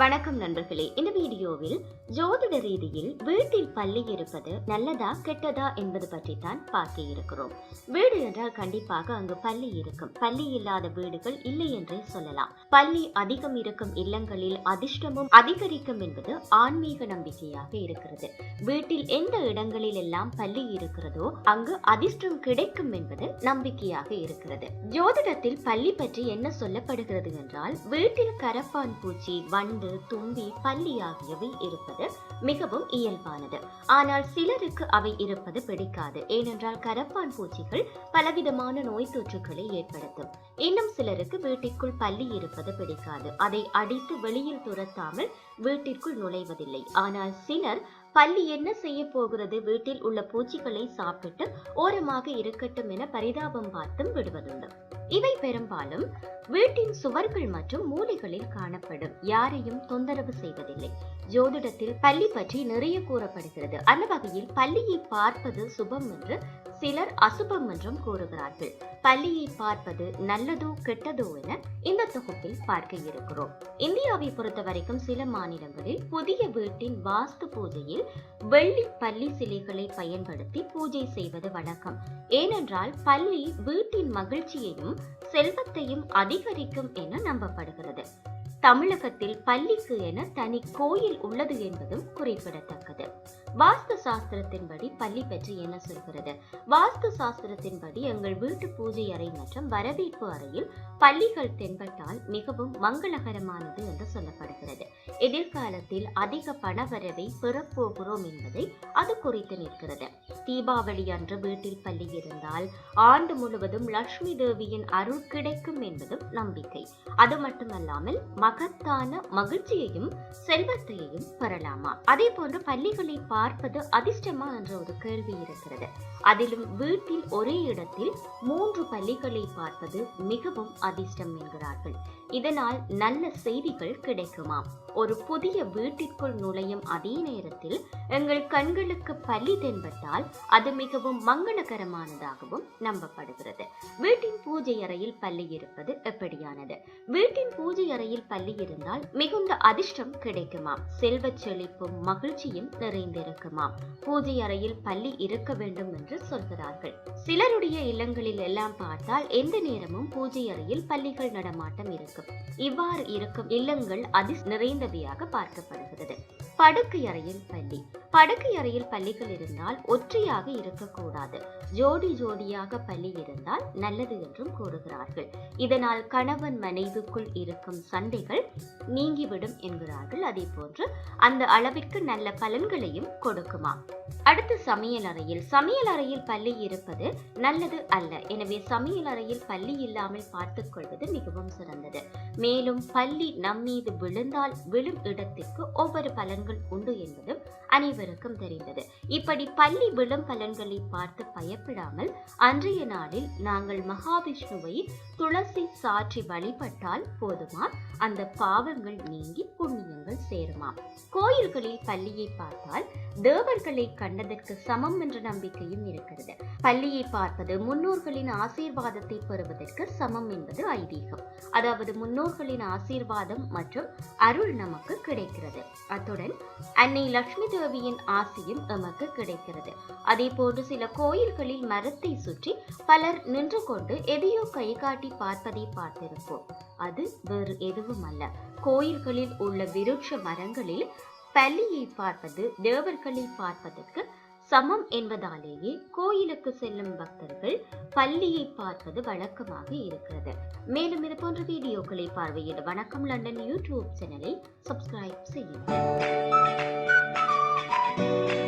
வணக்கம் நண்பர்களே. இந்த வீடியோவில் ஜோதிட ரீதியில் வீட்டில் பள்ளி இருப்பது நல்லதா கெட்டதா என்பது பற்றி தான் பார்க்க இருக்கிறோம். வீடு என்றால் கண்டிப்பாக அங்கு பள்ளி இருக்கும். பள்ளி இல்லாத வீடுகள் இல்லை என்றே சொல்லலாம். பள்ளி அதிகம் இருக்கும் இல்லங்களில் அதிர்ஷ்டமும் அதிகரிக்கும் என்பது ஆன்மீக நம்பிக்கையாக இருக்கிறது. வீட்டில் எந்த இடங்களில் எல்லாம் பள்ளி இருக்கிறதோ அங்கு அதிர்ஷ்டம் கிடைக்கும் என்பது நம்பிக்கையாக இருக்கிறது. ஜோதிடத்தில் பள்ளி பற்றி என்ன சொல்லப்படுகிறது என்றால் வீட்டில் கரப்பான் பூச்சி வண்டு தும்பி பல்லி ஆகியவை இருப்பது மிகவும் இயல்பானது. ஆனால் சிலருக்கு அவை இருப்பது பிடிக்காது. ஏனென்றால் கரப்பான் பூச்சிகள் பலவிதமான நோய் தொற்றுகளை ஏற்படுத்தும். இன்னும் சிலருக்கு வீட்டிற்குள் பல்லி இருப்பது பிடிக்காது. அதை அடித்து வெளியில் துரத்தாமல் வீட்டிற்குள் நுழைவதில்லை. ஆனால் சிலர் பள்ளி என்ன செய்ய போகிறது? வீட்டில் உள்ள பூச்சிகளை சாப்பிட்டு ஓரமாக இருக்கட்டும் என பரிதாபம் பார்த்தும் விடுவதுண்டு. இவை பெரும்பாலும் வீட்டின் சுவர்கள் மற்றும் மூலைகளில் காணப்படும். யாரையும் தொந்தரவு செய்வதில்லை. ஜோதிடத்தில் பள்ளி பற்றி நிறைய கூறப்படுகிறது. அந்த வகையில் பள்ளியை பார்ப்பது சுபம் என்று சிலர் அசுபம் என்றும் கூறுகிறார்கள். பள்ளியை பார்ப்பது நல்லதோ கெட்டதோ என இந்த தொகுப்பில் பார்க்க இருக்கிறோம். இந்தியாவை பொறுத்த வரைக்கும் சில மாநிலங்களில் புதிய வீட்டின் வாஸ்து பூஜையில் வெள்ளி பள்ளி சிலைகளை பயன்படுத்தி பூஜை செய்வது வழக்கம். ஏனென்றால் பள்ளி வீட்டின் மகிழ்ச்சியையும் செல்வத்தையும் அதிக அதிகரிக்கும் என நம்பப்படுகிறது. தமிழகத்தில் பள்ளிக்கு என தனி கோயில் உள்ளது என்பதும் குறிப்பிடத்தக்கது. வாஸ்து சாஸ்திரத்தின்படி பள்ளி பற்றி என்ன சொல்கிறது? வாஸ்து சாஸ்திரத்தின்படி எங்கள் வீட்டு பூஜை அறை மற்றும் வரவேற்பு அறையில் பள்ளிகள் தென்பட்டால் மிகவும் மங்களகரமானது என்று சொல்லப்படுகிறது. எதிர்காலத்தில் அதிக பணவரவை பெறப்போகிறோம் என்பதை அது குறித்து நிற்கிறது. தீபாவளி அன்று வீட்டில் பள்ளி இருந்தால் ஆண்டு முழுவதும் லட்சுமி தேவியின் அருள் கிடைக்கும் என்பதும் நம்பிக்கை. அது மட்டுமல்லாமல் மகத்தான மகிழ்ச்சியையும் செல்வத்தையும் பெறலாமா? அதே போன்று பள்ளிகளை பார்ப்பது அதிர்ஷ்டமா என்ற ஒரு கேள்வி இருக்கிறது. அதிலும் வீட்டில் ஒரே இடத்தில் மூன்று பள்ளிகளை பார்ப்பது மிகவும் அதிர்ஷ்டம் என்கிறார்கள். இதனால் நல்ல செய்திகள் கிடைக்குமாம். ஒரு புதிய வீட்டிற்குள் நுழையும் அதே நேரத்தில் எங்கள் கண்களுக்கு பள்ளி தென்பட்டால் அது மிகவும் மங்களகரமானதாகவும் நம்பப்படுகிறது. வீட்டின் பூஜை அறையில் பள்ளி இருப்பது எப்படியானது? வீட்டின் பூஜை அறையில் பள்ளி இருந்தால் மிகுந்த அதிர்ஷ்டம் கிடைக்குமாம். செல்வச் செழிப்பும் மகிழ்ச்சியும் நிறைந்திருக்கும். நிறைந்திருக்குமாம் பூஜை அறையில் பள்ளி இருக்க வேண்டும் என்று சொல்கிறார்கள். சிலருடைய இல்லங்களில் எல்லாம் பார்த்தால் எந்த நேரமும் பூஜை அறையில் பள்ளிகள் நடமாட்டம் இருக்கும். இவ்வாறு இருக்கும் இல்லங்கள் அதி நிறைந்தவையாக பார்க்கப்படுகிறது. படுக்கை அறையில் பள்ளி. படுக்கை அறையில் பள்ளிகள் இருந்தால் ஒற்றையாக இருக்கக்கூடாது. ஜோடி ஜோடியாக பள்ளி இருந்தால் நல்லது என்றும் கூறுகிறார்கள். இதனால் கணவன் மனைவிக்குள் இருக்கும் சண்டைகள் நீங்கிவிடும் என்கிறார்கள். அதே போன்று அந்த அளவிற்கு நல்ல பலன்களையும் கொடுக்குமா? அடுத்து சமையல் அறையில் சமையல் அறையில் பள்ளி இருப்பது நல்லது அல்ல. எனவே சமையல் அறையில் பள்ளி இல்லாமல் பார்த்துக் கொள்வது மிகவும் சிறந்தது. மேலும் பள்ளி நம்மீது விழுந்தால் விழும் இடத்திற்கு ஒவ்வொரு பலன்கள் உண்டு என்பது அனைவருக்கும் தெரிந்தது. இப்படி பள்ளி விழும் பலன்களை பார்த்து பயப்படாமல் அன்றைய நாளில் நாங்கள் மகாவிஷ்ணுவை துளசி சாற்றி வழிபட்டால் போதுமா? அந்த பாவங்கள் நீங்கி புண்ணியங்கள் சேருமா கோயில்களில் பள்ளியை பார்த்தால் தேவர்களை கண்டதற்கு சமம் என்ற நம்பிக்கையும் இருக்கிறது. பள்ளியை பார்ப்பது முன்னோர்களின் ஆசீர்வாதத்தை பெறுவதற்கு சமம் என்பது ஐதீகம். அதாவது முன்னோர்களின் ஆசீர்வாதம் மற்றும் அருள் நமக்கு கிடைக்கிறது. அத்துடன் அன்னை லட்சுமி தேவியின் ஆசையும் எமக்கு கிடைக்கிறது. அதே போன்று சில கோயில்களில் மரத்தை சுற்றி பலர் நின்று கொண்டு எதையோ கை காட்டி பார்ப்பதை பார்த்திருப்போம். அது வேறு எதுவும் அல்ல கோயில்களில் உள்ள விருட்ச மரங்களில் பள்ளியை பார்ப்பது தேவர்களை பார்ப்பதற்கு சமம் என்பதாலேயே கோயிலுக்கு செல்லும் பக்தர்கள் பள்ளியை பார்ப்பது வழக்கமாக இருக்கிறது. மேலும் இது போன்ற வீடியோக்களை பார்வையிட வணக்கம். லண்டன் யூடியூப் சேனலை சப்ஸ்கிரைப் செய்யுங்கள். Bye.